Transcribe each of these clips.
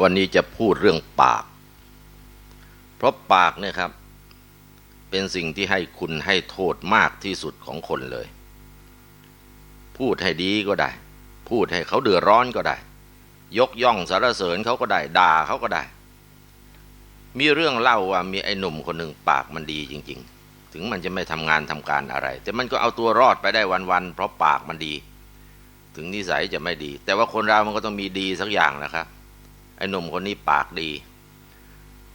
วันนี้จะพูดเรื่องปาก เพราะปากเนี่ยครับ เป็นสิ่งที่ให้คุณให้โทษมากที่สุดของคนเลย พูดให้ดีก็ได้ พูดให้เขาเดือดร้อนก็ได้ ยกย่องสรรเสริญเขาก็ได้ ด่าเขาก็ได้ มีเรื่องเล่าว่ามีไอ้หนุ่มคนหนึ่งปากมันดีจริง ๆ ถึงมันจะไม่ทำงานทำการอะไร แต่มันก็เอาตัวรอดไปได้วันๆเพราะปากมันดี ถึงนิสัยจะไม่ดี แต่ว่าคนเรามันก็ต้องมีดีสักอย่างนะครับ อ้หนุ่มคนนี้ปากดี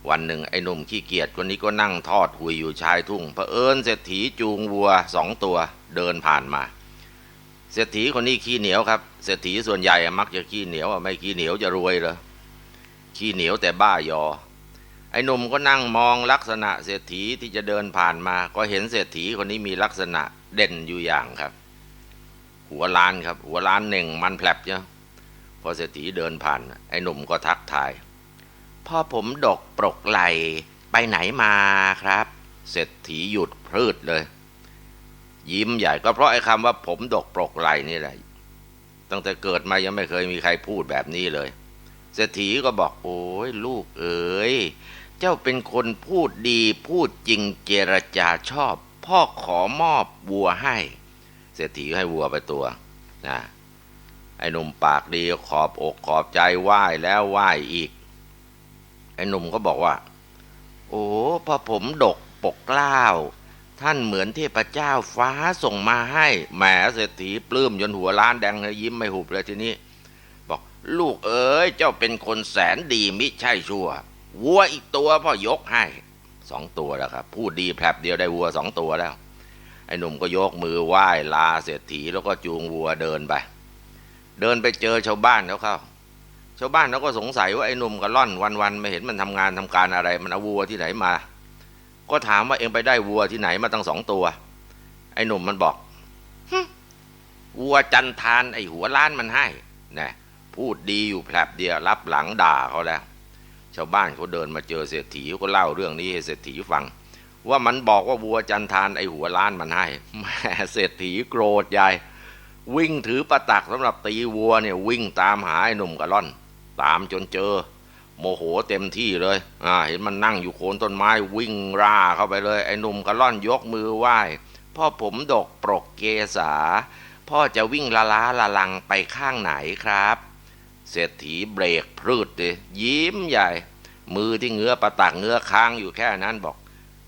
วันหนึ่งไอ้หนุ่มขี้เกียจคนนี้ก็นั่งทอดหุยอยู่ชายทุ่งเผอิญเศรษฐีจูงวัวสองตัวเดินผ่านมา เศรษฐีคนนี้ขี้เหนียวครับ เศรษฐีส่วนใหญ่มักจะขี้เหนียวไม่ขี้เหนียวจะรวยเหรอขี้เหนียวแต่บ้ายอ ไอ้หนุ่มก็นั่งมองลักษณะเศรษฐีที่จะเดินผ่านมา ก็เห็นเศรษฐีคนนี้มีลักษณะเด่นอยู่อย่างครับ หัวล้านครับ หัวล้านหนึ่งมันแผลบเนาะ พอเศรษฐีเดินผ่าน ไอ้หนุ่มก็ทักทาย พ่อผมดกปรกไหลไปไหนมาครับ เศรษฐีหยุดพรืดเลย ยิ้มใหญ่ก็เพราะไอ้คำว่าผมดกปรกไหลนี่แหละ ตั้งแต่เกิดมายังไม่เคยมีใครพูดแบบนี้เลย เศรษฐีก็บอกโอ้ยลูกเอ๋ยเจ้าเป็นคนพูดดีพูดจริงเจรจาชอบ พ่อขอมอบวัวให้ เศรษฐีให้วัวไปตัวนะ ไอ้หนุ่มปากดีขอบอกขอบใจไหว้แล้วไหว้อีก ไอ้หนุ่มก็บอกว่า โอ้พอผมดกปกเกล้า ท่านเหมือนเทพเจ้าฟ้าส่งมาให้แหมเศรษฐีปลื้มจนหัวล้านแดงเลยยิ้มไม่หุบเลยทีนี้ บอกลูกเอ๋ยเจ้าเป็นคนแสนดีมิใช่ชั่ววัวอีกตัวพ่อยกให้สองตัวแล้วครับพูดดีแผลบเดียวได้วัวสองตัวแล้ว ไอ้หนุ่มก็ยกมือไหว้ลาเศรษฐีแล้วก็จูงวัวเดินไป เดินไปเจอชาวบ้านแล้วเข้าชาวบ้านเขาก็สงสัยว่าไอ้หนุ่มกับล่อนวันๆไม่เห็นมันทำงานทำการอะไร มันเอาวัวที่ไหนมา ก็ถามว่าเองไปได้วัวที่ไหนมาตั้งสองตัว ไอ้หนุ่มมันบอกวัวจันทานไอ้หัวล้านมันให้นะพูดดีอยู่แผลบเดียวรับหลังด่าเขาแล้ว ชาวบ้านเขาเดินมาเจอเศรษฐีเขาก็เล่าเรื่องนี้ให้เศรษฐีฟัง ว่ามันบอกว่าวัวจันทานไอ้หัวล้านมันให้แม่เศรษฐีโกรธใหญ่ วิ่งถือประตักสำหรับตีวัวเนี่ยวิ่งตามหาไอ้หนุ่มกระล่อน ตามจนเจอ โมโหเต็มที่เลยอ่าเห็นมันนั่งอยู่โคนต้นไม้วิ่งร่าเข้าไปเลย ไอ้หนุ่มกระล่อนยกมือไหว้พ่อผมดกปรกเกษาพ่อจะวิ่งละล้าละลังไปข้างไหนครับ เศรษฐีเบรกพรืดเลยยิ้มใหญ่ มือที่เงื้อประตักเงื้อค้างอยู่แค่นั้นบอก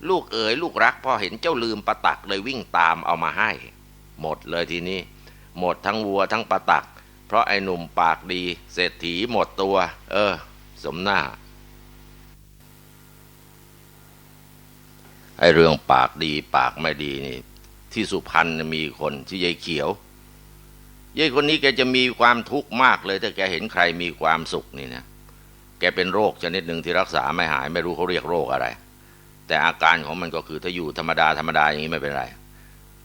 ลูกเอ๋ยลูกรักพ่อเห็นเจ้าลืมประตักเลยวิ่งตามเอามาให้ หมดเลยทีนี้ หมดทั้งวัวทั้งประตัก เพราะไอ้หนุ่มปากดีเศรษฐีหมดตัว เออ สมหน้า ไอ้เรื่องปากดีปากไม่ดีนี่ ที่สุพรรณมีคนชื่อยายเขียวยายคนนี้แกจะมีความทุกข์มากเลย ถ้าแกเห็นใครมีความสุขนี่นะแกเป็นโรคชนิดหนึ่งที่รักษาไม่หาย ไม่รู้เขาเรียกโรคอะไร แต่อาการของมันก็คือถ้าอยู่ธรรมดาธรรมดาอย่างนี้ไม่เป็นไร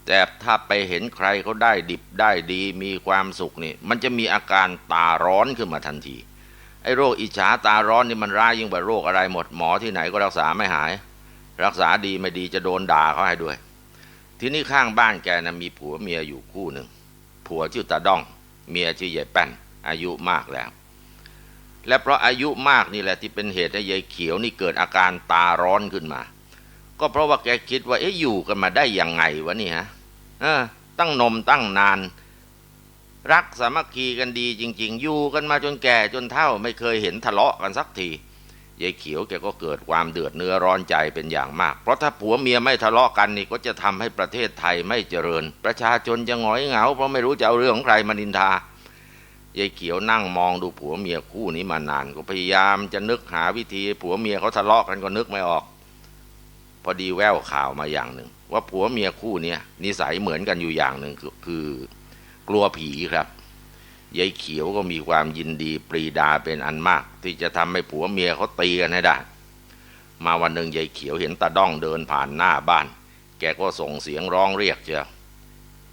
แต่ถ้าไปเห็นใครเขาได้ดิบได้ดีมีความสุขนี่ มันจะมีอาการตาร้อนขึ้นมาทันที ไอ้โรคอิจฉาตาร้อนนี่มันร้ายยิ่งกว่าโรคอะไรหมดหมอที่ไหนก็รักษาไม่หาย รักษาดีไม่ดีจะโดนด่าเขาให้ด้วย ทีนี้ข้างบ้านแกนะมีผัวเมียอยู่คู่หนึ่งผัวชื่อตาด้อง เมียชื่อยายแป้นอายุมากแล้ว และเพราะอายุมากนี่แหละที่เป็นเหตุให้ยายเขียวนี่เกิดอาการตาร้อนขึ้นมา ก็เพราะว่าแกคิดว่าเอ๊ะอยู่กันมาได้ยังไงวะนี่ฮะ เออ ตั้งนมตั้งนาน รักสามัคคีกันดีจริง ๆ อยู่กันมาจนแก่จนเฒ่าไม่เคยเห็นทะเลาะกันสักทียายเขียวแกก็เกิดความเดือดเนื้อร้อนใจเป็นอย่างมาก เพราะถ้าผัวเมียไม่ทะเลาะกันนี่ก็จะทำให้ประเทศไทยไม่เจริญ ประชาชนจะหงอยเหงาเพราะไม่รู้จะเอาเรื่องของใครมานินทายายเขียวนั่งมองดูผัวเมียคู่นี้มานาน ก็พยายามจะนึกหาวิธีผัวเมียเขาทะเลาะกันก็นึกไม่ออก พอดีแววข่าวมาอย่างหนึ่ง ว่าผัวเมียคู่เนี้ยนิสัยเหมือนกันอยู่อย่างหนึ่งคือกลัวผีครับยายเขียวก็มีความยินดีปรีดาเป็นอันมาก ที่จะทำให้ผัวเมียเขาตีกันให้ได้ มาวันหนึ่งยายเขียวเห็นตาด้องเดินผ่านหน้าบ้าน แกก็ส่งเสียงร้องเรียกเจ้า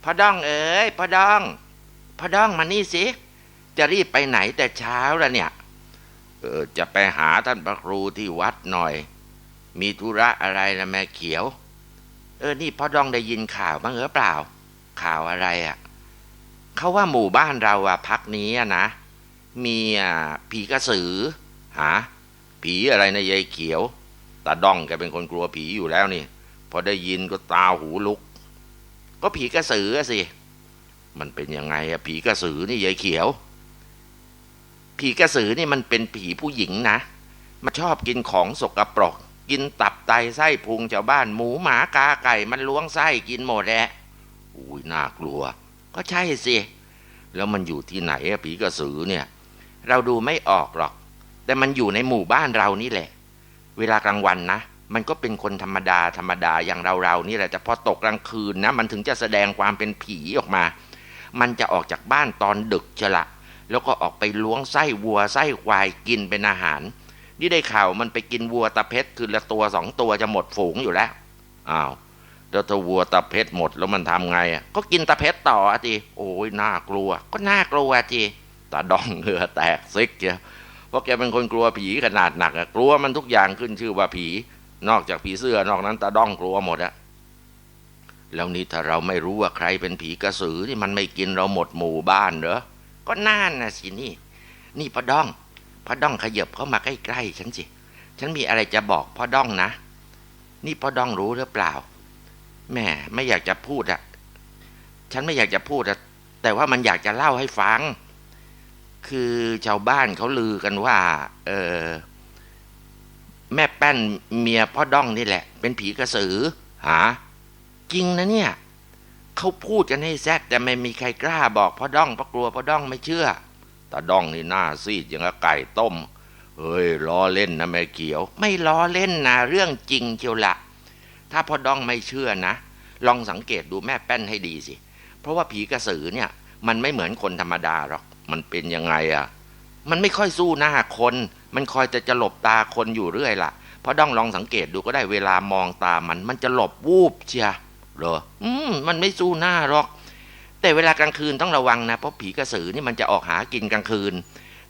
พระด้องเอ๋ยพระด้องพระด้องมานี่สิจะรีบไปไหนแต่เช้าแล้วเนี่ยเออจะไปหาท่านพระครูที่วัดหน่อย มีธุระอะไรนะแม่เขียว เออนี่พ่อดองได้ยินข่าวบ้างหรือเปล่า ข่าวอะไรอะ่ะเขาว่าหมู่บ้านเราอะพักนี้อะนะมีอะผีกระสือหาผีอะไรนะยายเขียวตาดองแกเป็นคนกลัวผีอยู่แล้วนี่ พอได้ยินก็ตาหูลุก ก็ผีกระสือสิมันเป็นยังไงอะผีกระสือนี่ยายเขียว ผีกระสือนี่มันเป็นผีผู้หญิงนะมันชอบกินของสกปรก กินตับไตไส้พุงชาวบ้านหมูหมากาไก่มันล้วงไส้กินหมดแหละอุ้ยน่ากลัว ก็ใช่สิ แล้วมันอยู่ที่ไหนผีกระสือเนี่ย เราดูไม่ออกหรอก แต่มันอยู่ในหมู่บ้านเรานี่แหละ เวลากลางวันนะ มันก็เป็นคนธรรมดาธรรมดาอย่างเราเรานี่แหละแต่พอตกกลางคืนนะ มันถึงจะแสดงความเป็นผีออกมา มันจะออกจากบ้านตอนดึกจะละแล้วก็ออกไปล้วงไส้วัวไส้ควายกินเป็นอาหาร นี่ได้ข่าวมันไปกินวัวตะเพชรคือละตัวสองตัวจะหมดฝูงอยู่แล้วอ้าวแล้วถ้าวัวตะเพชรหมดแล้วมันทำไงอะก็กินตะเพชรต่ออจีโอ้ยน่ากลัว ก็น่ากลัวจีตาดองเหงื่อแตกซิกเชียเพราะแกเป็นคนกลัวผีขนาดหนักอะกลัวมันทุกอย่างขึ้นชื่อว่าผี นอกจากผีเสื้อนอกนั้นตาดองกลัวหมดอะแล้วนี่ถ้าเราไม่รู้ว่าใครเป็นผีกระสือที่มันไม่กินเราหมดหมู่บ้านเหรอก็น่านนะสินี่ นี่พ่อดอง พ่อดองขยับเข้ามาใกล้ๆฉันสิ ฉันมีอะไรจะบอกพ่อดองนะ นี่พ่อดองรู้หรือเปล่า แม่ไม่อยากจะพูดอะฉันไม่อยากจะพูดอะแต่ว่ามันอยากจะเล่าให้ฟัง คือชาวบ้านเขาลือกันว่า เออแม่แป้นเมียพ่อดองนี่แหละ เป็นผีกระสือหาจริงนะเนี่ย เขาพูดกันให้แซดแต่ไม่มีใครกล้าบอกพ่อดองเพราะกลัวพ่อดองไม่เชื่อ ตาดองนี่หน้าซีดอย่างกับไก่ต้ม เฮ้ยล้อเล่นนะแม่เขียว ไม่ล้อเล่นนะเรื่องจริงเชียวละ ถ้าพ่อดองไม่เชื่อนะ ลองสังเกตดูแม่แป้นให้ดีสิ เพราะว่าผีกระสือเนี่ย มันไม่เหมือนคนธรรมดาหรอก มันเป็นยังไงอะมันไม่ค่อยสู้หน้าคน มันคอยจะจะหลบตาคนอยู่เรื่อยล่ะพ่อดองลองสังเกตดูก็ได้เวลามองตามัน มันจะหลบวูบเชียเหรอ อืม มันไม่สู้หน้าหรอก แต่เวลากลางคืนต้องระวังนะเพราะผีกระสือนี่มันจะออกหากินกลางคืน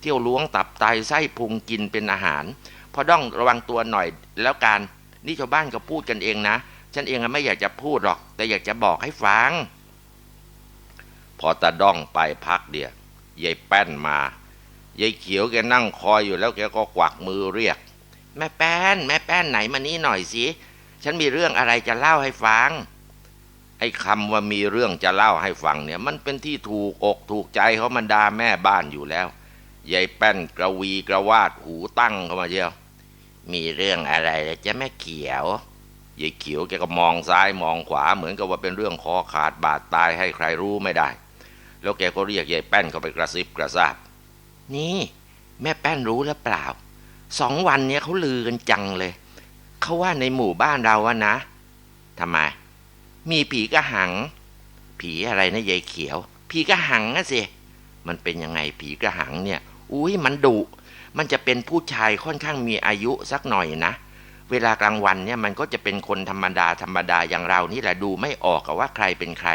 เที่ยวล้วงตับไตไส้พุงกินเป็นอาหาร พอต้องระวังตัวหน่อยแล้วการนี่ชาวบ้านก็พูดกันเองนะ ฉันเองไม่อยากจะพูดหรอก แต่อยากจะบอกให้ฟัง พอตาด้องไปพักเดียวยายแป้นมายายเขียวแกนั่งคอยอยู่แล้วแกก็กวักมือเรียก แม่แป้น แม่แป้นไหนมานี่หน่อยสิ ฉันมีเรื่องอะไรจะเล่าให้ฟัง ไอ้คำว่ามีเรื่องจะเล่าให้ฟังเนี่ย มันเป็นที่ถูกอกถูกใจเขามันดาแม่บ้านอยู่แล้วยายแป้นกระวีกระวาดหูตั้งเข้ามาเชียวมีเรื่องอะไรล่ะจะแม่เขียวยายเขียวแกก็มองซ้ายมองขวาเหมือนกับว่าเป็นเรื่องคอขาดบาดตายให้ใครรู้ไม่ได้ แล้วแกก็เรียกยายแป้นเข้าไปกระซิบกระซาบ นี่ แม่แป้นรู้หรือเปล่าสองวันเนี้ยเขาลือกันจังเลย เขาว่าในหมู่บ้านเราอะนะทำไม มีผีกระหัง ผีอะไรนะยายเขียว ผีกระหังอะสิมันเป็นยังไงผีกระหังเนี่ย อุ้ยมันดุมันจะเป็นผู้ชายค่อนข้างมีอายุสักหน่อยนะเวลากลางวันเนี่ยมันก็จะเป็นคนธรรมดาธรรมดาอย่างเรานี่แหละดูไม่ออกว่าใครเป็นใคร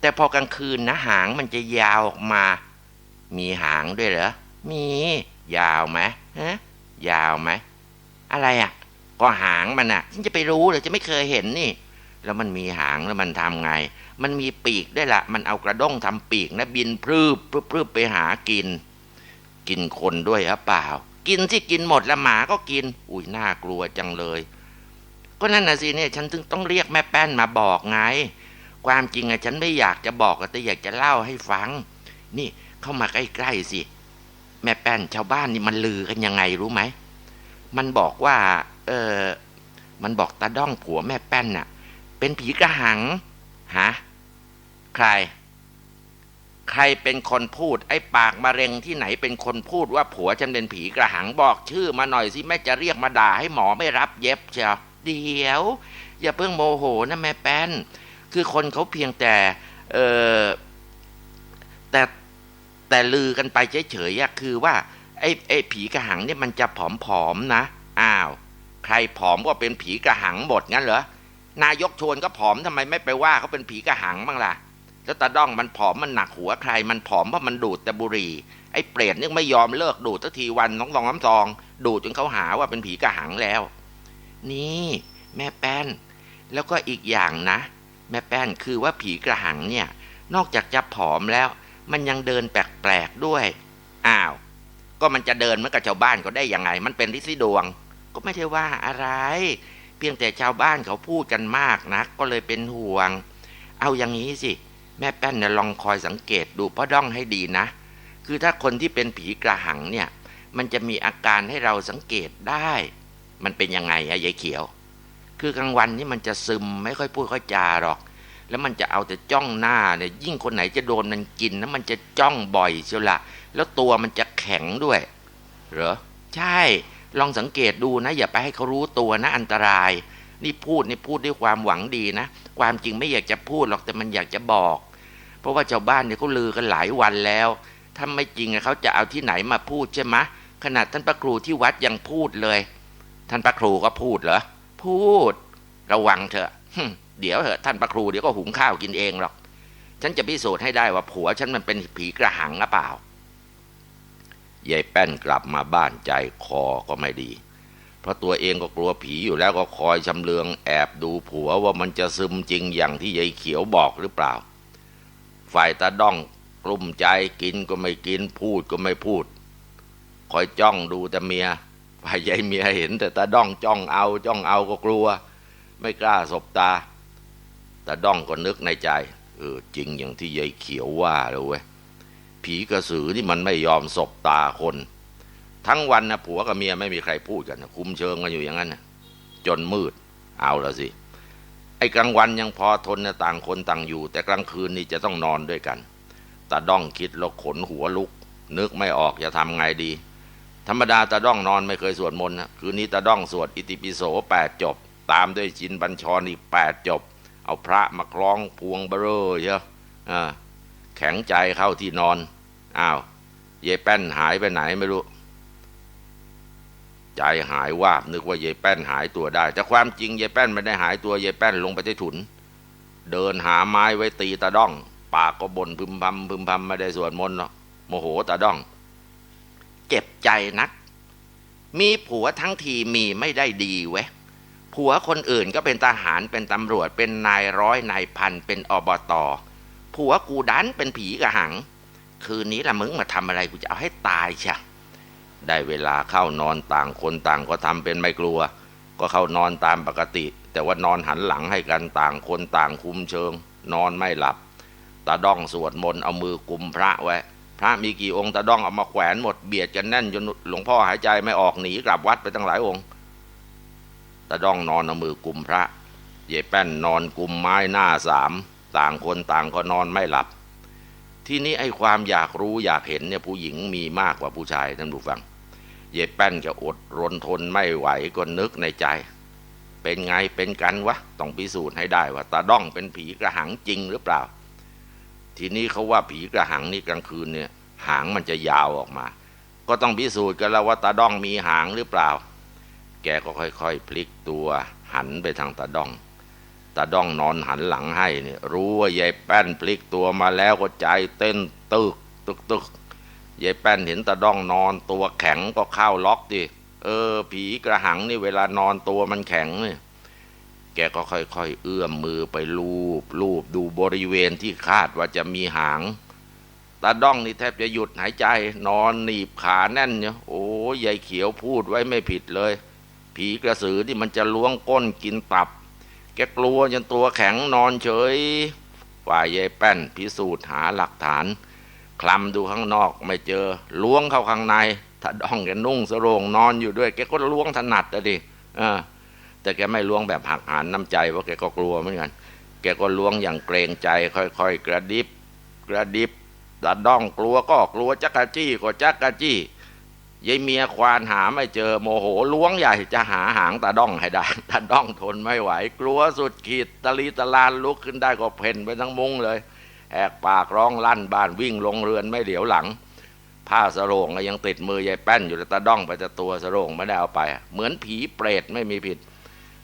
แต่พอกลางคืนนะหางมันจะยาวออกมา มีหางด้วยเหรอมี ยาวไหมฮะยาวไหมอะไรอะ ก็หางมันอะฉันจะไปรู้หรือจะไม่เคยเห็นนี่ แล้วมันมีหางแล้วมันทำไง มันมีปีกได้ละมันเอากระด้งทำปีกนะบินพรืบพรืบพรืบไปหากิน กินคนด้วยหรือเปล่า กินที่กินหมดแล้วหมาก็กิน อุ้ยน่ากลัวจังเลย ก็นั่นนะสิเนี่ยฉันถึงต้องเรียกแม่แป้นมาบอกไง ความจริงอะฉันไม่อยากจะบอกอะแต่อยากจะเล่าให้ฟัง นี่เข้ามาใกล้ๆสิแม่แป้นชาวบ้านนี่มันลือกันยังไงรู้ไหมมันบอกว่า เออมันบอกตาด้องผัวแม่แป้นน่ะ เป็นผีกระหังฮะใคร ใครเป็นคนพูด ไอ้ปากมะเร็งที่ไหนเป็นคนพูดว่าผัวฉันเป็นผีกระหังบอกชื่อมาหน่อยสิแม่จะเรียกมาด่าให้หมอไม่รับเย็บเชียวเดี๋ยว อย่าเพิ่งโมโหนะแม่แป้น คือคนเขาเพียงแต่เออแต่แต่ลือกันไปเฉยๆคือว่าไอ้ไอ้ผีกระหังเนี่ยมันจะผอมๆนะ อ้าว ใครผอมก็เป็นผีกระหังหมดงั้นเหรอ นายกชวนก็ผอมทำไมไม่ไปว่าเขาเป็นผีกระหังบ้างล่ะแล้วตาด้องมันผอมมันหนักหัวใคร มันผอมเพราะมันดูดแต่บุหรี่ไอ้เปรตนี่ไม่ยอมเลิกดูดสักทีวันน้องลองน้ำซอง ดูดจนเขาหาว่าเป็นผีกระหังแล้ว นี่ แม่แป้น แล้วก็อีกอย่างนะ แม่แป้นคือว่าผีกระหังเนี่ย นอกจากจะผอมแล้ว มันยังเดินแปลกๆด้วยอ้าว ก็มันจะเดินเหมือนกับชาวบ้านเขาได้ยังไง มันเป็นฤทธิ์ดวง ก็ไม่ได้ว่าอะไร เพียงแต่ชาวบ้านเขาพูดกันมากนะก็เลยเป็นห่วง เอาอย่างนี้สิ แม่แป้นเนี่ยลองคอยสังเกตดูพ่อด้องให้ดีนะ คือถ้าคนที่เป็นผีกระหังเนี่ย มันจะมีอาการให้เราสังเกตได้ มันเป็นยังไงอะยายเขียว คือกลางวันนี่มันจะซึมไม่ค่อยพูดค่อยจาหรอก แล้วมันจะเอาแต่จ้องหน้าเนี่ยยิ่งคนไหนจะโดนมันกินนะมันจะจ้องบ่อยเชียวละแล้วตัวมันจะแข็งด้วย เหรอ ใช่ ลองสังเกตดูนะ อย่าไปให้เขารู้ตัวนะอันตราย นี่พูดนี่พูดด้วยความหวังดีนะ ความจริงไม่อยากจะพูดหรอกแต่มันอยากจะบอก เพราะว่าชาวบ้านเนี่ยเขาลือกันหลายวันแล้วถ้าไม่จริงเขาจะเอาที่ไหนมาพูดใช่ไหมขนาดท่านพระครูที่วัดยังพูดเลย ท่านพระครูก็พูดเหรอพูด ระวังเถอะเดี๋ยวเถอะท่านพระครูเดี๋ยวก็หุงข้าวกินเองหรอก ฉันจะพิสูจน์ให้ได้ว่าผัวฉันมันเป็นผีกระหังหรือเปล่า ยายแป้นกลับมาบ้านใจคอก็ไม่ดี เพราะตัวเองก็กลัวผีอยู่แล้วก็คอยชำเลืองแอบดูผัวว่ามันจะซึมจริงอย่างที่ยายเขียวบอกหรือเปล่า ฝ่ายตาด้องกลุ้มใจกินก็ไม่กินพูดก็ไม่พูด คอยจ้องดูแต่เมียฝ่ายยายเมียเห็นแต่ตาด้องจ้องเอาจ้องเอาก็กลัว ไม่กล้าสบตาตาด้องก็นึกในใจเออจริงอย่างที่ยายเขียวว่าเลยเว้ย ผีกระสือนี่มันไม่ยอมสบตาคน ทั้งวันนะผัวกับเมียไม่มีใครพูดกันนะคุ้มเชิงกันอยู่อย่างนั้นนะจนมืดเอาละสิไอ้กลางวันยังพอทนนะต่างคนต่างอยู่ แต่กลางคืนนี่จะต้องนอนด้วยกันตาด้องคิดแล้วขนหัวลุก นึกไม่ออกจะทำไงดี ธรรมดาตาด้องนอนไม่เคยสวดมนต์นะคืนนี้ตาด้องสวดอิติปิโสแปดจบ ตามด้วยจินบัญชรอีกแปดจบ เอาพระมาคล้องพวงเบอร์เยอะอ่า แข็งใจเข้าที่นอน อ้าว เยแป้นหายไปไหนไม่รู้ ใจหายวาบนึกว่าเยแป้นหายตัวได้ แต่ความจริงเยแป้นไม่ได้หายตัวเยแป้นลงไปที่ถุน เดินหาไม้ไว้ตีตาด้อง ปากก็บ่นพึมพำพึมพำไม่ได้สวดมนต์หรอกโมโหตาด้อง เจ็บใจนัก มีผัวทั้งทีมีไม่ได้ดีเว้ยผัวคนอื่นก็เป็นทหารเป็นตำรวจเป็นนายร้อยนายพันเป็นอบต ผัวกูดันเป็นผีกระหัง คืนนี้ละมึงมาทำอะไรกูจะเอาให้ตายเชะได้เวลาเข้านอนต่างคนต่างก็ทำเป็นไม่กลัว ก็เข้านอนตามปกติ แต่ว่านอนหันหลังให้กันต่างคนต่างคุมเชิง นอนไม่หลับตาด้องสวดมนต์เอามือกุมพระไว้ พระมีกี่องค์ตาด้องเอามาแขวนหมดเบียดกันแน่นจนหลวงพ่อหายใจไม่ออกหนีกลับวัดไปตั้งหลายองค์ตาด้องนอนเอามือกุมพระ เยแป้นนอนกุมไม้หน้าสาม ต่างคนต่างก็นอนไม่หลับ ที่นี้ไอ้ความอยากรู้อยากเห็นเนี่ยผู้หญิงมีมากกว่าผู้ชายท่านผู้ฟัง เย็บแป้นจะอดรนทนไม่ไหวก็นึกในใจ เป็นไงเป็นกันวะต้องพิสูจน์ให้ได้ว่าตาด้องเป็นผีกระหังจริงหรือเปล่า ทีนี้เขาว่าผีกระหังนี่กลางคืนเนี่ยหางมันจะยาวออกมา ก็ต้องพิสูจน์กันแล้วว่าตาด้องมีหางหรือเปล่า แกก็ค่อยๆ พลิกตัวหันไปทางตาด้องาด้องนอนหันหลังให้เนี่ย รู้ว่ายายแป้นพลิกตัวมาแล้วก็ใจเต้นตึกตึกตึกยายแป้นเห็นตาด้องนอนตัวแข็งก็เข้าล็อกดิเออ ผีกระหังนี่เวลานอนตัวมันแข็งเนี่ยแกก็ค่อยๆ เอื้อมมือไปลูบลูบดูบริเวณที่คาดว่าจะมีหางตาด้องนี่แทบจะหยุดหายใจ นอนหนีบขาแน่นเนี่ยโอ้ยายเขียวพูดไว้ไม่ผิดเลย ผีกระสือที่มันจะล้วงก้นกินตับ กลัวจนตัวแข็งนอนเฉย ฝ่ายยายแป้นพิสูจน์หาหลักฐาน คลำดูข้างนอกไม่เจอ ล้วงเข้าข้างใน ถ้าดองแกนุ่งสโรงนอนอยู่ด้วย แกก็ล้วงถนัดอะดิเออแต่แกไม่ล้วงแบบหักหานน้ำใจเพราะแกก็กลัวเหมือนกัน แกก็ล้วงอย่างเกรงใจ ค่อย ๆ กระดิบ กระดิบตาด้องกลัวก็กลัวจักกะจี้ก็จักกะจี้ ยายเมียควานหาไม่เจอโมโหล้วงใหญ่จะหาหางตาด้องให้ได้ตาด้องทนไม่ไหว กลัวสุดขีดตะลีตะลานลุกขึ้นได้ก็เพ่นไปทั้งมุ้งเลยแหกปากร้องลั่นบ้านวิ่งลงเรือนไม่เหลียวหลัง ผ้าสโรงก็ยังติดมือยายแป้นอยู่แต่ตาด้องไปแต่ตัวสโรงไม่ได้เอาไป เหมือนผีเปรตไม่มีผิด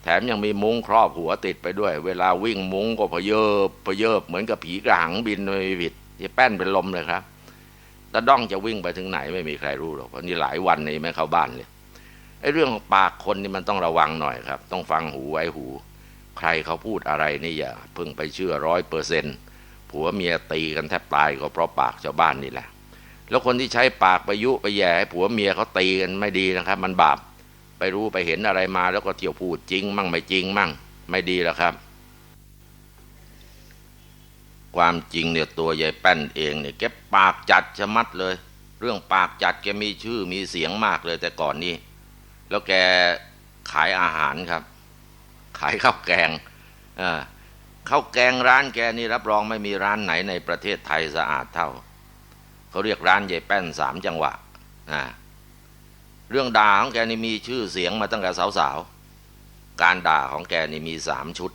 แถมยังมีมุ้งครอบหัวติดไปด้วย เวลาวิ่งมุ้งก็พเยิบพเยิบเหมือนกับผีกระหังบินไม่มีผิดยายแป้นเป็นลมเลยครับ ตาด้องจะวิ่งไปถึงไหนไม่มีใครรู้หรอกเพราะนี่หลายวันนี่ไม่เข้าบ้านเลยไอ้เรื่องของปากคนนี่มันต้องระวังหน่อยครับ ต้องฟังหูไว้หู ใครเขาพูดอะไรนี่อย่าเพิ่งไปเชื่อร้อยเปอร์เซนต์ผัวเมียตีกันแทบตายก็เพราะปากชาวบ้านนี่แหละ แล้วคนที่ใช้ปากไปยุไปแย่ให้ผัวเมียเขาตีกันไม่ดีนะครับ มันบาปไปรู้ไปเห็นอะไรมาแล้วก็เที่ยวพูดจริง มั่งไม่จริงมั่งไม่ดีแล้วครับ ความจริงเนี่ยตัวยายแป้นเองเนี่ยแกปากจัดชะมัดเลย เรื่องปากจัดแกมีชื่อมีเสียงมากเลยแต่ก่อนนี้ แล้วแกขายอาหารครับ ขายข้าวแกงอ่าข้าวแกงร้านแกนี่รับรองไม่มีร้านไหนในประเทศไทยสะอาดเท่าเขาเรียกร้านยายแป้นสามจังหวะอ่าเรื่องด่าของแกนี่มีชื่อเสียงมาตั้งแต่สาวๆ การด่าของแกนี่มีสามชุด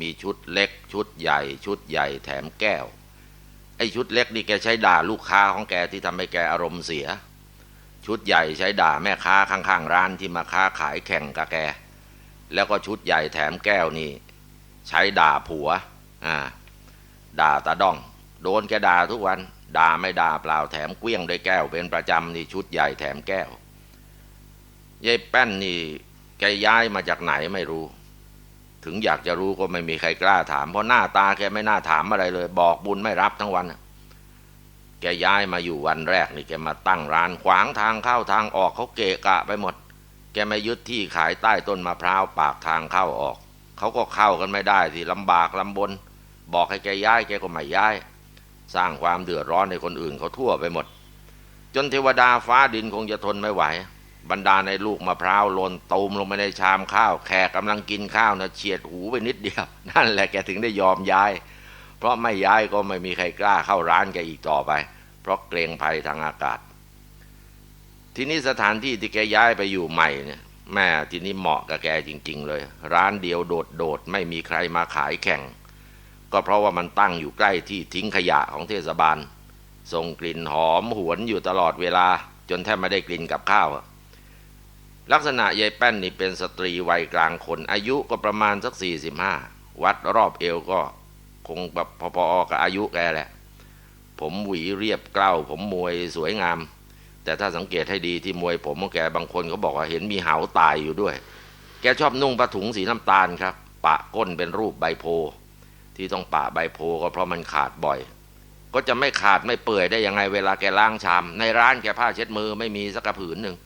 มีชุดเล็ก ชุดใหญ่ ชุดใหญ่แถมแก้ว ไอ้ชุดเล็กนี่แกใช้ด่าลูกค้าของแกที่ทำให้แกอารมณ์เสีย ชุดใหญ่ใช้ด่าแม่ค้าข้างๆร้านที่มาค้าขายแข่งกับแก แล้วก็ชุดใหญ่แถมแก้วนี่ใช้ด่าผัว อ่า ด่าตาดอง โดนแกด่าทุกวัน ด่าไม่ด่าเปล่าแถมเกลี้ยงด้วยแก้ว เป็นประจำนี่ชุดใหญ่แถมแก้วยายแป้นนี่แกย้ายมาจากไหนไม่รู้ ถึงอยากจะรู้ก็ไม่มีใครกล้าถาม เพราะหน้าตาแกไม่น่าถามอะไรเลย บอกบุญไม่รับทั้งวันแกย้ายมาอยู่วันแรกนี่แกมาตั้งร้านขวางทางเข้าทางออกเขาเกะกะไปหมด แกไม่ยึดที่ขายใต้ต้นมะพร้าวปากทางเข้าออกเขาก็เข้ากันไม่ได้ที่ลำบากลำบน บอกให้แกย้ายแกก็ไม่ย้าย สร้างความเดือดร้อนในคนอื่นเขาทั่วไปหมด จนเทวดาฟ้าดินคงจะทนไม่ไหว บรรดาในลูกมะพร้าวหล่นตูมลงไปในชามข้าว แขกกำลังกินข้าวนะเฉียดหูไปนิดเดียว นั่นแหละแกถึงได้ยอมย้าย เพราะไม่ย้ายก็ไม่มีใครกล้าเข้าร้านแกอีกต่อไป เพราะเกรงภัยทางอากาศ ทีนี้สถานที่ที่แกย้ายไปอยู่ใหม่เนี่ยแม่ทีนี้เหมาะกับแกจริง ๆ เลย ร้านเดียวโดดๆไม่มีใครมาขายแข่ง ก็เพราะว่ามันตั้งอยู่ใกล้ที่ทิ้งขยะของเทศบาลส่งกลิ่นหอมหวนอยู่ตลอดเวลา จนแทบไม่ได้กลิ่นกับข้าว ลักษณะยายแป้นนี่เป็นสตรีวัยกลางคน อายุก็ประมาณสักสี่สิบห้าวัดรอบเอวก็คงแบบพอๆกับอายุแกแหละ ผมหวีเรียบเกล้า ผมมวยสวยงาม แต่ถ้าสังเกตให้ดีที่มวยผมของแกบางคนเขาบอกว่าเห็นมีเหาตายอยู่ด้วย แกชอบนุ่งผ้าถุงสีน้ำตาลครับ ปะก้นเป็นรูปใบโพ ที่ต้องปะใบโพก็เพราะมันขาดบ่อย ก็จะไม่ขาดไม่เปื่อยได้ยังไงเวลาแกล้างชาม ในร้านแกผ้าเช็ดมือไม่มีสักกระผืนหนึ่ง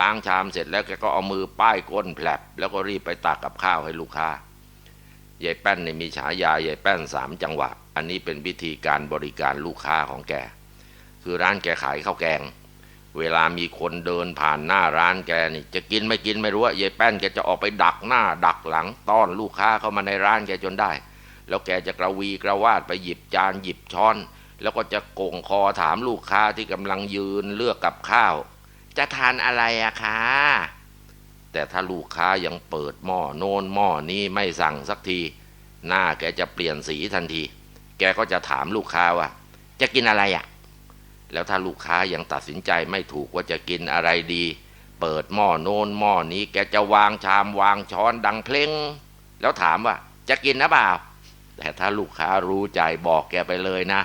ล้างชามเสร็จแล้วแกก็เอามือป้ายก้นแผลบแล้วก็รีบไปตักกับข้าวให้ลูกค้ายายแป้นเนี่ยมีฉายายายแป้นสามจังหวะ อันนี้เป็นวิธีการบริการลูกค้าของแก คือร้านแกขายข้าวแกง เวลามีคนเดินผ่านหน้าร้านแกนี่ จะกินไม่กินไม่รู้ว่ายายแป้นแกจะออกไปดักหน้า ดักหลัง ต้อนลูกค้าเข้ามาในร้านแกจนได้ แล้วแกจะกระวีกระวาดไปหยิบจานหยิบช้อน แล้วก็จะโกงคอถามลูกค้าที่กำลังยืนเลือกกับข้าว จะทานอะไรอะคะแต่ถ้าลูกค้ายังเปิดหม้อโน่นหม้อนี้ไม่สั่งสักที หน้าแกจะเปลี่ยนสีทันที แกก็จะถามลูกค้าว่า จะกินอะไรอะแล้วถ้าลูกค้ายังตัดสินใจไม่ถูกว่าจะกินอะไรดี เปิดหม้อโน่นหม้อนี้ แกจะวางชามวางช้อนดังเพลงแล้วถามว่า จะกินนะเปล่าแต่ถ้าลูกค้ารู้ใจบอกแกไปเลยนะ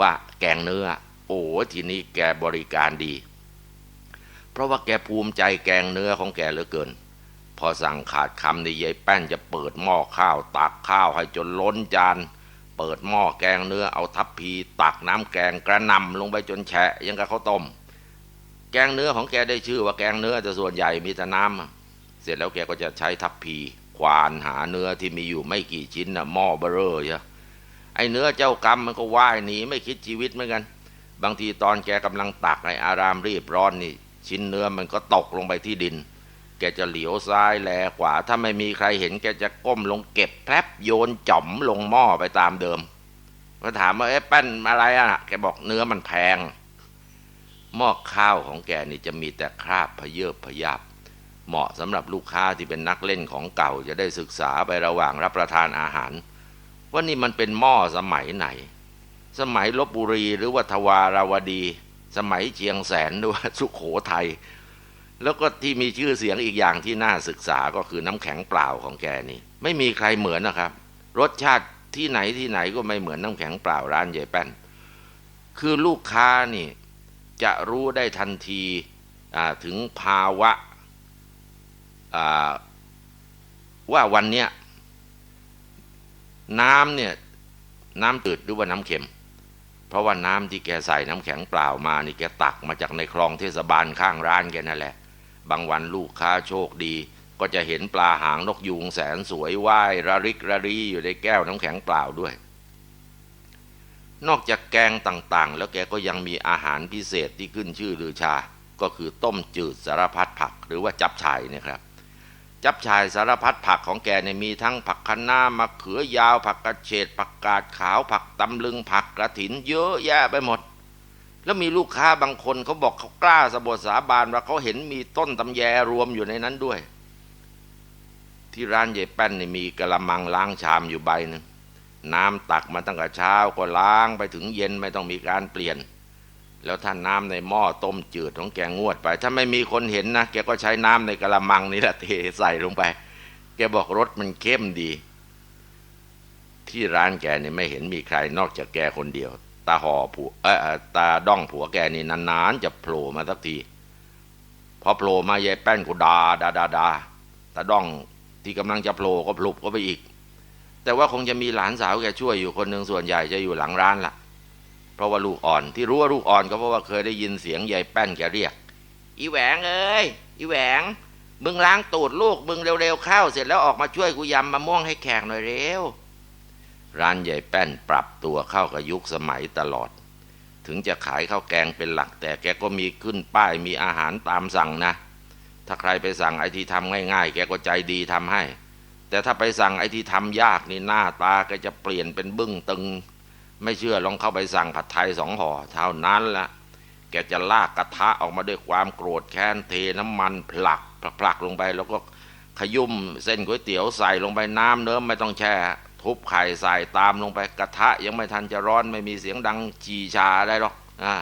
ว่าแกงเนื้อ โอ้ทีนี้แกบริการดี เพราะว่าแกภูมิใจแกงเนื้อของแกเหลือเกิน พอสั่งขาดคำในยายแป้นจะเปิดหม้อข้าวตักข้าวให้จนล้นจาน เปิดหม้อแกงเนื้อเอาทัพพีตักน้ำแกงกระนำลงไปจนแฉะยังกับข้าวต้ม แกงเนื้อของแกได้ชื่อว่าแกงเนื้อแต่ส่วนใหญ่มีแต่น้ำเสร็จแล้วแกก็จะใช้ทัพพีควานหาเนื้อที่มีอยู่ไม่กี่ชิ้นนะหม้อเบอร์เรอใช่ไอเนื้อเจ้ากรรมมันก็ว่ายหนีไม่คิดชีวิตเหมือนกัน บางทีตอนแกกำลังตักในอารามรีบร้อนนี่ ชิ้นเนื้อมันก็ตกลงไปที่ดิน แกจะเหลียวซ้ายแลขวา ถ้าไม่มีใครเห็นแกจะก้มลงเก็บแป๊บโยนจ่อมลงหม้อไปตามเดิมก็ถามว่าเอ๊ะแป้นอะไรอะ แกบอกเนื้อมันแพง หม้อข้าวของแกนี่จะมีแต่คราบพเยิบพยับ เหมาะสำหรับลูกค้าที่เป็นนักเล่นของเก่าจะได้ศึกษาไประหว่างรับประทานอาหาร ว่านี่มันเป็นหม้อสมัยไหน สมัยลบบุรีหรือว่าทวาราวดี สมัยเชียงแสนหรือว่าสุขโขทัยแล้วก็ที่มีชื่อเสียงอีกอย่างที่น่าศึกษาก็คือน้ำแข็งเปล่าของแกนี่ ไม่มีใครเหมือนนะครับ รสชาติที่ไหนที่ไหนก็ไม่เหมือนน้ำแข็งเปล่าร้านยายแป้นคือลูกค้านี่จะรู้ได้ทันทีถึงภาวะว่าวันเนี้ยน้ำเนี่ยน้ำตืดหรือว่าน้ำเค็ม เพราะว่าน้ำที่แกใส่น้ำแข็งเปล่ามานี่แกตักมาจากในคลองเทศบาลข้างร้านแกนั่นแหละ บางวันลูกค้าโชคดี ก็จะเห็นปลาหางนกยูงแสนสวยว่ายระริกระรีอยู่ในแก้วน้ำแข็งเปล่าด้วย นอกจากแกงต่างๆ แล้วแกก็ยังมีอาหารพิเศษที่ขึ้นชื่อลือชา ก็คือต้มจืดสารพัดผักหรือว่าจับฉ่ายเนี่ยครับ จับฉ่ายสารพัดผักของแกเนี่ยมีทั้งผักคะน้ามะเขือยาว ผักกระเฉดผักกาดขาว ผักตำลึงผักกระถิน เยอะแยะไปหมด แล้วมีลูกค้าบางคนเขาบอกเขากล้าสบดสาบานว่าเขาเห็นมีต้นตำแยรวมอยู่ในนั้นด้วย ที่ร้านยายแป้นนี่มีกระมังล้างชามอยู่ใบหนึ่งน้ำตักมาตั้งแต่เช้าก็ล้างไปถึงเย็นไม่ต้องมีการเปลี่ยน แล้วถ้านน้ำในหม้อต้มจืดของแกงวดไป ถ้าไม่มีคนเห็นนะแกก็ใช้น้ำในกระมังนี่แหละเทใส่ลงไป แกบอกรสมันเข้มดี ที่ร้านแกนี่ไม่เห็นมีใครนอกจากแกคนเดียว ตาห่อผัวเออตาด้องผัวแกนี่นานๆจะโผล่มาสักทีพอโผล่มายายแป้นก็ดาดาดาดาตาด้องที่กำลังจะโผล่ก็พลุบก็ไปอีก แต่ว่าคงจะมีหลานสาวแกช่วยอยู่คนหนึ่งส่วนใหญ่จะอยู่หลังร้านล่ะ เพราะว่าลูกอ่อนที่รู้ว่าลูกอ่อนก็เพราะว่าเคยได้ยินเสียงยายแป้นแกเรียก อีแหวงเอ้ยอีแหวงมึงล้างตูดลูกมึงเร็วๆเข้าเสร็จแล้วออกมาช่วยกูยำมะม่วงให้แขกหน่อยเร็ว ร้านยายแป้นปรับตัวเข้ากับยุคสมัยตลอด ถึงจะขายข้าวแกงเป็นหลัก แต่แกก็มีขึ้นป้ายมีอาหารตามสั่งนะ ถ้าใครไปสั่งไอที่ทำง่ายๆ แกก็ใจดีทำให้ แต่ถ้าไปสั่งไอที่ทำยากนี่หน้าตาแกจะเปลี่ยนเป็นบึ้งตึง ไม่เชื่อลองเข้าไปสั่งผัดไทยสองห่อเท่านั้นละแกจะลากกระทะออกมาด้วยความโกรธแค้นเทน้ำมันผลักผลักลงไป แล้วก็ขยุ่มเส้นก๋วยเตี๋ยวใส่ลงไปน้ำเนิ้มไม่ต้องแช่ทุบไข่ใส่ตามลงไปกระทะ ยังไม่ทันจะร้อนไม่มีเสียงดังจีชาได้หรอกอ่า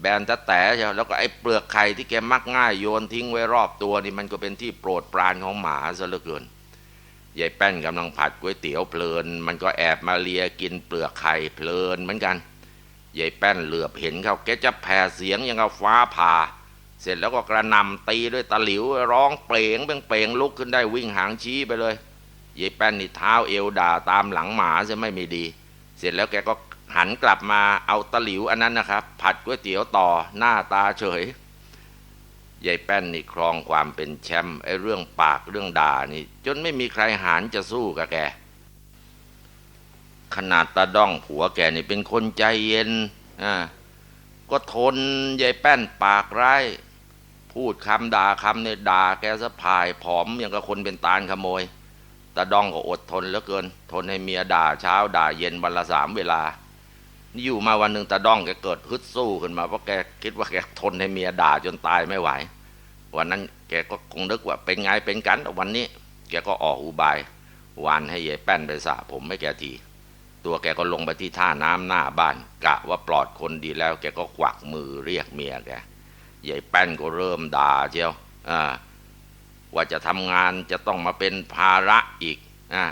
แบนตะแต่ใช่แล้วก็ไอ้เปลือกไข่ที่แกมักง่ายโยนทิ้งไว้รอบตัวนี่มันก็เป็นที่โปรดปรานของหมาซะเหลือเกิน ยายแป้นกำลังผัดก๋วยเตี๋ยวเพลิน มันก็แอบมาเลียกินเปลือกไข่เพลินเหมือนกันยายแป้นเหลือบเห็นเขาแกจะแผ่เสียงยังกับฟ้าผ่า เสร็จแล้วก็กระนำตีด้วยตะหลิวร้องเปล่งเป่งเปล่งลุกขึ้นได้วิ่งหางชี้ไปเลยยายแป้นนี่เท้าเอวด่าตามหลังหมาจะไม่มีดี เสร็จแล้วแกก็หันกลับมาเอาตะหลิวอันนั้นนะครับ ผัดก๋วยเตี๋ยวต่อหน้าตาเฉย ยายแป้นนี่ครองความเป็นแชมป์ไอ้เรื่องปากเรื่องด่านี่ จนไม่มีใครหานจะสู้กับแก ขนาดตาด้องผัวแกนี่เป็นคนใจเย็นอ่าก็ทนยายแป้นปากร้ายพูดคำด่าคำเนี่ยด่าแกสะพายผอมอย่างกับคนเป็นตาลขโมยตาดองก็อดทนเหลือเกิน ทนให้เมียด่าเช้าด่าเย็นวันละสามเวลา นี่อยู่มาวันหนึ่งตาดองแกเกิดฮึดสู้ขึ้นมาเพราะแกคิดว่าแกทนให้เมียด่าจนตายไม่ไหว วันนั้นแกก็คงนึกว่าเป็นไงเป็นกันแต่วันนี้ แกก็ออกอุบายวานให้ยายแป้นไปสระผมให้แกที ตัวแกก็ลงไปที่ท่าน้ำหน้าบ้าน กะว่าปลอดคนดีแล้ว แกก็กวักมือเรียกเมียแกยายแป้นก็เริ่มด่าเชียวอ่าว่าจะทำงานจะต้องมาเป็นภาระอีกอ่า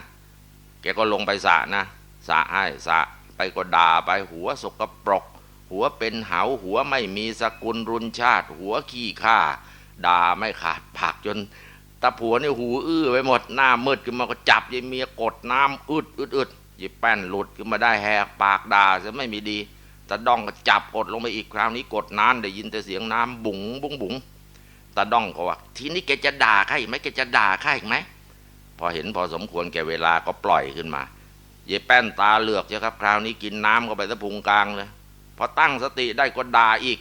แกก็ลงไปสระนะสระให้สระไปก็ด่าไปหัวสกปรก หัวเป็นเหาหัวไม่มีสกุลรุนชาติ หัวขี้ข้า ด่าไม่ขาดปากจนตาผัวนี่หูอื้อไปหมดหน้ามืดขึ้นมาก็จับยายเมียกดน้ำอึดอึดอึดยายแป้นหลุดขึ้นมาได้แหกปากด่าจะไม่มีดีตาดองก็จับกดลงไปอีกคราวนี้กดนานได้ยินแต่เสียงน้ำบุ๋งบุ๋งบุ๋งตาดองก็ว่า ทีนี้แกจะด่าข้าอีกไหมแกจะด่าข้าอีกไหมพอเห็นพอสมควรแก่เวลาก็ปล่อยขึ้นมายายแป้นตาเหลือกใช่ครับ คราวนี้กินน้ำเข้าไปตะพุงกลางเลยพอตั้งสติได้ก็ด่าอีก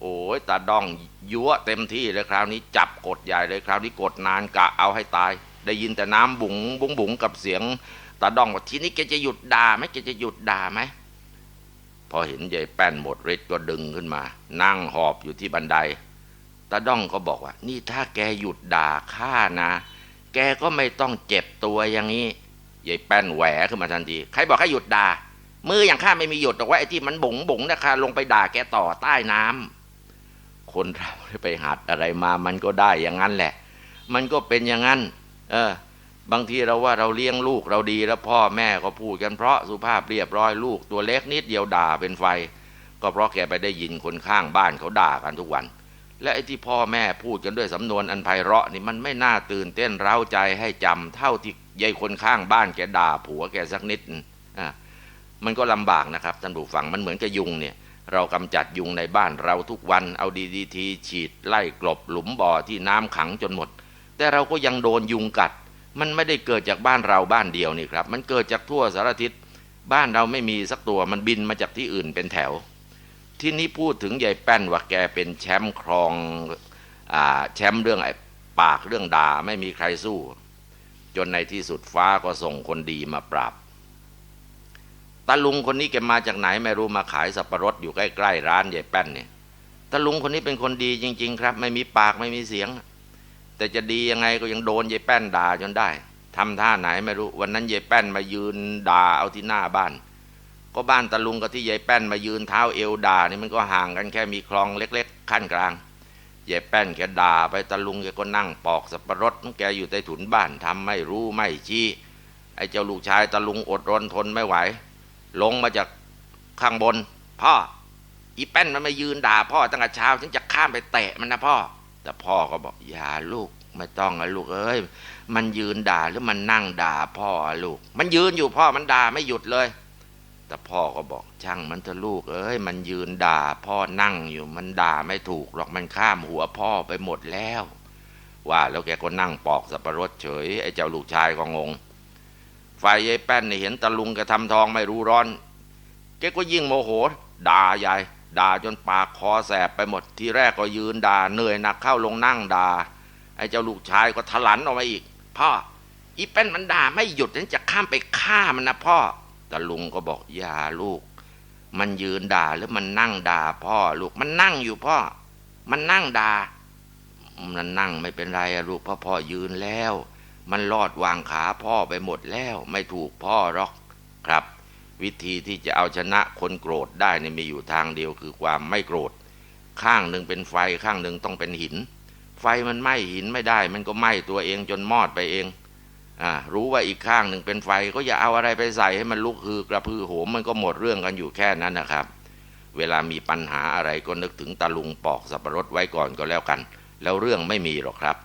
โอ้ยตาดองยั่วเต็มที่เลยคราวนี้จับกดใหญ่เลยคราวนี้กดนานกะเอาให้ตาย ได้ยินแต่น้ำบุ๋งบุ๋งบุ๋งกับเสียงตาดองว่าทีนี้แกจะหยุดด่าไหมแกจะหยุดด่าไหมพอเห็นยายแป้นหมดฤทธิ์ก็ดึงขึ้นมา นั่งหอบอยู่ที่บันไดตาดองก็บอกว่า นี่ถ้าแกหยุดด่าข้านะ แกก็ไม่ต้องเจ็บตัวอย่างนี้ยายแป้นแหวขึ้นมาทันทีใครบอกให้หยุดด่ามืออย่างข้าไม่มีหยุดหรอกว่าไอ้ที่มันบุ๋งบุ๋งนะคะลงไปด่าแกต่อใต้น้ำ คนเราไปหัดอะไรมา มันก็ได้อย่างนั้นแหละ มันก็เป็นอย่างนั้น เออ บางทีเราว่าเราเลี้ยงลูกเราดีแล้วพ่อแม่ก็พูดกันเพราะสุภาพเรียบร้อยลูกตัวเล็กนิดเดียวด่าเป็นไฟ ก็เพราะแกไปได้ยินคนข้างบ้านเขาด่ากันทุกวัน และไอ้ที่พ่อแม่พูดกันด้วยสำนวนอันไพเราะนี่มันไม่น่าตื่นเต้นเร้าใจให้จำเท่าที่ยายคนข้างบ้านแกด่าผัวแกสักนิดอะมันก็ลำบากนะครับท่านผู้ฟังมันเหมือนกับยุงเนี่ย เรากำจัดยุงในบ้านเราทุกวันเอาดีดีทีฉีดไล่กลบหลุมบ่อที่น้ำขังจนหมด แต่เราก็ยังโดนยุงกัด มันไม่ได้เกิดจากบ้านเราบ้านเดียวนี่ครับ มันเกิดจากทั่วสารทิศบ้านเราไม่มีสักตัวมันบินมาจากที่อื่นเป็นแถว ที่นี้พูดถึงยายแป้นว่าแกเป็นแชมป์ครองอแชมป์เรื่องไอ้ปากเรื่องด่าไม่มีใครสู้ จนในที่สุดฟ้าก็ส่งคนดีมาปราบ ตาลุงคนนี้แกมาจากไหนไม่รู้มาขายสับปะรดอยู่ใกล้ๆร้านยายแป้นเนี่ยตาลุงคนนี้เป็นคนดีจริง ๆ ครับ ไม่มีปากไม่มีเสียง แต่จะดียังไงก็ยังโดนยายแป้นด่าจนได้ทำท่าไหนไม่รู้ วันนั้นยายแป้นมายืนด่าเอาที่หน้าบ้าน ก็บ้านตาลุงกับที่ยายแป้นมายืนเท้าเอวด่านี่มันก็ห่างกันแค่มีคลองเล็ก ๆ ขั้นกลางยายแป้นแกด่าไปตาลุงแกก็นั่งปอกสับปะรดแกอยู่ใต้ถุนบ้านทำไม่รู้ไม่ชี้ไอ้เจ้าลูกชายตาลุงอดรนทนไม่ไหว ลงมาจากข้างบน พ่อ อีแป้นมันมายืนด่าพ่อตั้งแต่เช้าฉันจะข้ามไปเตะมันนะพ่อ แต่พ่อก็บอกอย่าลูกไม่ต้องนะลูกเอ้ยมันยืนด่าหรือมันนั่งด่าพ่อลูก มันยืนอยู่พ่อมันด่าไม่หยุดเลย แต่พ่อก็บอกช่างมันเถอะลูกเอ้ยมันยืนด่า พ่อนั่งอยู่มันด่าไม่ถูกหรอกมันข้ามหัวพ่อไปหมดแล้ว ว่าแล้วแกก็นั่งปอกสับปะรดเฉยไอ้เจ้าลูกชายก็งง ฝ่ายยายแป้นนี่เห็นตะลุงแกทำทองไม่รู้ร้อนแกก็ยิ่งโมโห ด่ายายด่าจนปากคอแสบไปหมดทีแรกก็ยืนด่าเหนื่อยหนักเข้าลงนั่งด่าไอ้เจ้าลูกชายก็ทลันออกมาอีก พ่อ อีแป้นมันด่าไม่หยุดฉันจะข้ามไปฆ่ามันนะพ่อตาลุงก็บอกอย่าลูก มันยืนด่าหรือมันนั่งด่าพ่อลูกมันนั่งอยู่พ่อ มันนั่งด่ามันนั่งไม่เป็นไรอะลูกพ่อพ่อยืนแล้ว มันลอดวางขาพ่อไปหมดแล้วไม่ถูกพ่อหรอกครับ วิธีที่จะเอาชนะคนโกรธได้เนี่ยมีอยู่ทางเดียวคือความไม่โกรธ ข้างหนึ่งเป็นไฟข้างหนึ่งต้องเป็นหิน ไฟมันไหม้หินไม่ได้ มันก็ไหม้ตัวเองจนมอดไปเองอ่ารู้ว่าอีกข้างหนึ่งเป็นไฟก็อย่าเอาอะไรไปใส่ให้มันลุกฮือกระพือโหมมันก็หมดเรื่องกันอยู่แค่นั้นนะครับ เวลามีปัญหาอะไรก็นึกถึงตาลุงปอกสับปะรดไว้ก่อนก็แล้วกัน แล้วเรื่องไม่มีหรอกครับ